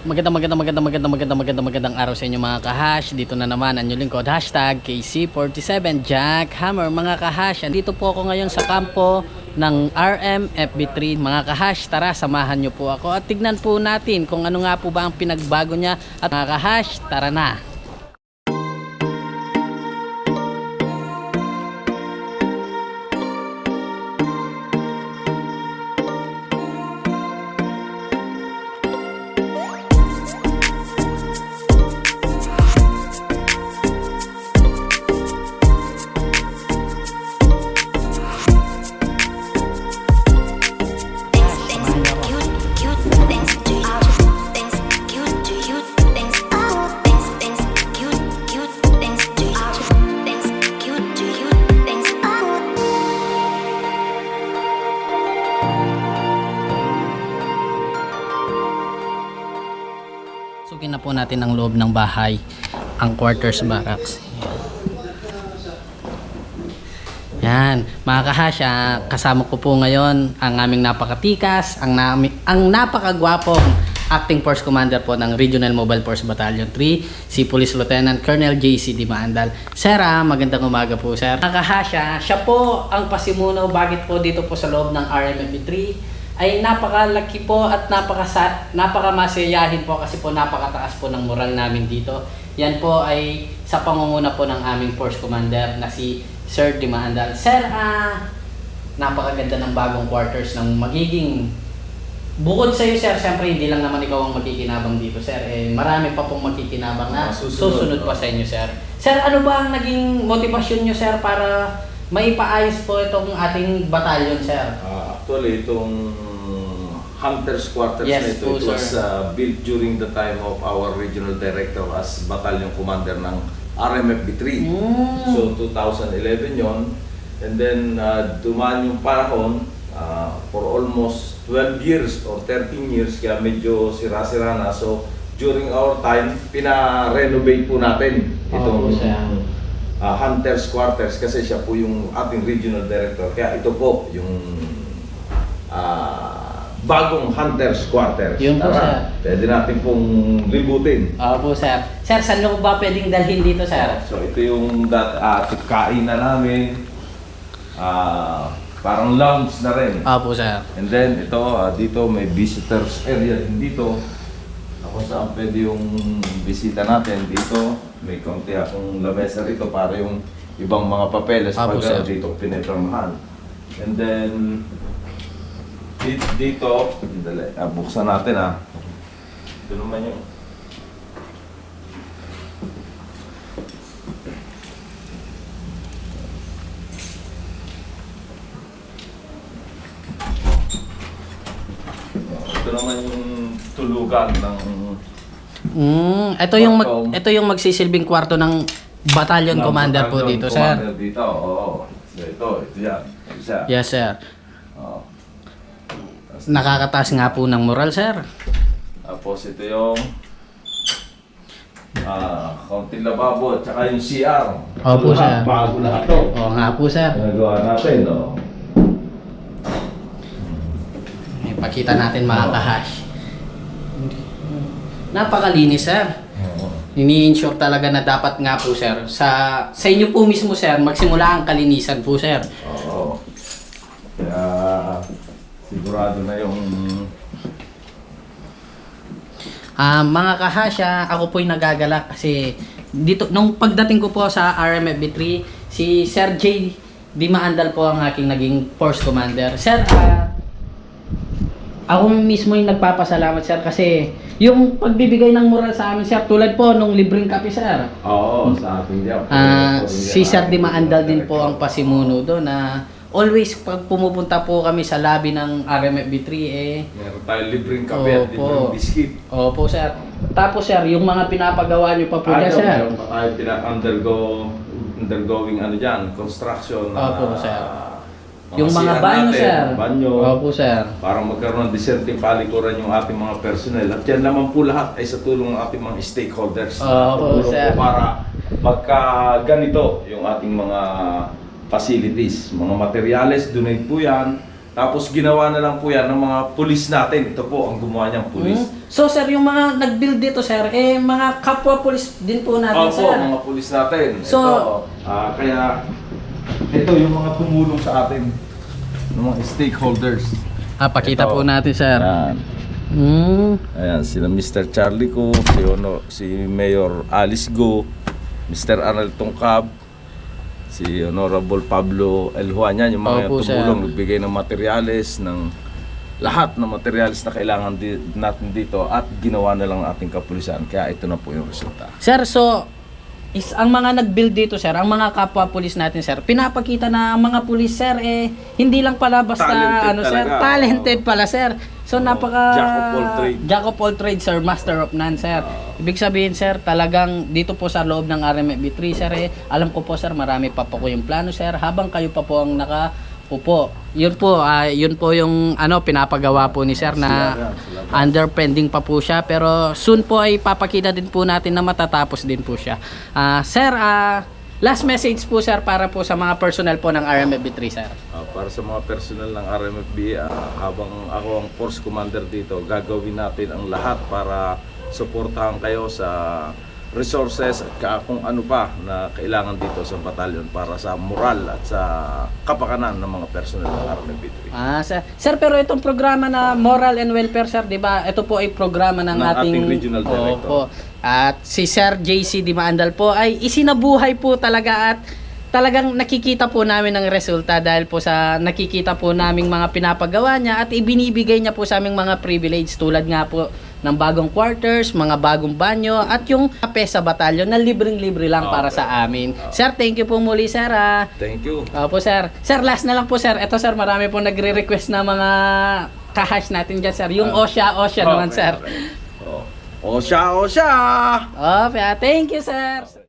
Magandang magandang magandang magandang magandang magandang magandang araw sa inyo mga kahash. Dito na naman ang inyong lingkod. Hashtag KC47 Jack Hammer mga kahash. Andito po ako ngayon sa kampo ng RMFB3 mga kahash. Tara samahan nyo po ako at tignan po natin kung ano nga po ba ang pinagbago niya. At mga kahash, tara na. Na po natin ang loob ng bahay, ang quarters barracks. Yan, mga kahasya, kasama ko po ngayon ang aming napakatikas, ang, nami, ang napakagwapong acting force commander po ng Regional Mobile Force Battalion 3, si Police Lieutenant Colonel JC Di Maandal. Sir, ah, magandang umaga po, sir. Mga kahasya, siya po ang pasimuno bakit po dito po sa loob ng RMMB3 ay napakalaki po at napakasa, napakamasayahin po kasi po napakataas po ng moral namin dito. Yan po ay sa pangunguna po ng aming force commander na si Sir Di Maandal. Sir, ah, napakaganda ng bagong quarters ng magiging Bukod sa iyo, sir, siyempre hindi lang naman ikaw ang magkikinabang dito, sir. Eh, marami pa pong magkikinabang na Ah, susunod. susunod pa sa inyo, sir. Sir, ano ba ang naging motivasyon nyo, sir, para maipaayos po itong ating batalyon, sir? Ah, actually, itong Hunter's Quarters Yes na ito, po, it was uh, built during the time of our regional director as battalion commander ng RMFB 3. Mm. So 2011 yon And then uh, dumaan yung panahon uh, for almost 12 years or 13 years kaya medyo sira-sira na. So during our time, pina-renovate po natin itong Oo, sir. uh, Hunter's Quarters kasi siya po yung ating regional director. Kaya ito po yung ah, bagong Hunter's Quarters. Yun po, Tara, Pwede natin pong libutin. Opo, sir. Sir, saan nyo ba pwedeng dalhin dito, sir? So ito yung dat uh, kain na namin. Ah, parang lounge na rin. Opo, sir. And then ito ah, dito may visitors area din dito. Ako saan pwede yung bisita natin dito. May konti akong lamesa rito para yung ibang mga papeles pag sir. ah, dito pinipirmahan. And then dito, dito dali, ah, buksan natin ah. Ito naman yung ito naman yung tulugan ng Mm, ito yung mag, ito yung magsisilbing kwarto ng battalion ng commander po battalion dito, commander sir. Dito, oo. So, ito, ito yan. Isa. Yes, sir. Oo. Nakakataas nga po ng moral, sir. Tapos ito yung ah, kaunting lababo at saka yung CR. Opo, Ito sir. lahat, Bago lahat to. Oo nga po, sir. Nagawa natin, no? Ipakita natin mga kahash. Napakalinis, sir. Oo. Ini-ensure talaga na dapat nga po, sir. Sa sa inyo po mismo, sir, magsimula ang kalinisan po, sir. Oo. Sigurado na yung Ah, mga kahasya, ako po'y nagagalak kasi dito nung pagdating ko po sa RMFB3, si Sir J. Di Maandal po ang aking naging force commander. Sir, ah, ako mismo yung nagpapasalamat, sir, kasi yung pagbibigay ng moral sa amin, sir, tulad po nung libreng kape, sir. Oo, sa ating diyan. Ah, si Sir Di Maandal din po ang pasimuno doon na always pag pumupunta po kami sa lobby ng RMFB3 eh Meron tayong libreng kape at libreng biskit. Opo sir. Tapos sir, yung mga pinapagawa nyo pa po dyan sir. meron pa tayo pina-undergo, undergoing ano dyan, construction. na, Opo, sir. ah, Yung mga banyo natin, sir. Banyo. Opo sir. Para magkaroon ng disenteng palikuran yung ating mga personnel. At yan naman po lahat ay sa tulong ng ating mga stakeholders. Opo, sir. po para pagka ganito yung ating mga facilities, mga materyales, donate po yan. Tapos ginawa na lang po yan ng mga pulis natin. Ito po ang gumawa niyang pulis. Hmm? So sir, yung mga nag-build dito sir, eh mga kapwa police din po natin Opo, sir. mga pulis natin. So- ito, ah, kaya ito yung mga tumulong sa atin ng mga stakeholders. Ah, pakita Ito. po natin sir. Ayan. Hmm. Ayan, sila Mr. Charlie Ko, si, Ono, si Mayor Alice Go, Mr. Arnel Tongkab, si Honorable Pablo El Juan, yan, yung mga Opo, sir. tumulong, nagbigay ng materyales, ng lahat ng materyales na kailangan di, natin dito at ginawa na lang ng ating kapulisan. Kaya ito na po yung resulta. Sir, so is ang mga nag-build dito sir, ang mga kapwa police natin sir, pinapakita na ang mga police sir eh hindi lang pala basta Talented ano sir, talaga. talented pala sir. So Oo. napaka Jack of all trade. Jack of all trades sir, master of none sir. Ibig sabihin sir, talagang dito po sa loob ng RMFB3 sir eh, alam ko po sir, marami pa po ko yung plano sir habang kayo pa po ang naka Upo. Yun po, ah, yun po yung ano pinapagawa po ni sir na under pending pa po siya pero soon po ay papakita din po natin na matatapos din po siya. Ah, sir, ah, last message po sir para po sa mga personnel po ng RMFB3 sir. Ah, para sa mga personal ng RMFB, ah, habang ako ang force commander dito, gagawin natin ang lahat para suportahan kayo sa resources at kung ano pa na kailangan dito sa batalyon para sa moral at sa kapakanan ng mga personal ng RMFB3. Ah, sir, sir pero itong programa na Moral and Welfare sir, 'di ba? Ito po ay programa ng, Ng ating, ating regional director. Opo. At si Sir JC Di Maandal po ay isinabuhay po talaga at talagang nakikita po namin ang resulta dahil po sa nakikita po naming mga pinapagawa niya at ibinibigay niya po sa aming mga privilege tulad nga po ng bagong quarters, mga bagong banyo at yung kape sa batalyon na libreng-libre lang para Okay. sa amin. Sir, thank you po muli sir. ah. Thank you. Opo, sir. Sir, last na lang po, sir. Ito, sir, marami po nagre-request na mga kahash natin dyan, sir. Yung Ah. Osha, Osha naman, Okay, sir. okay. Oh. Osha, Osha! Opo, ah, thank you, sir.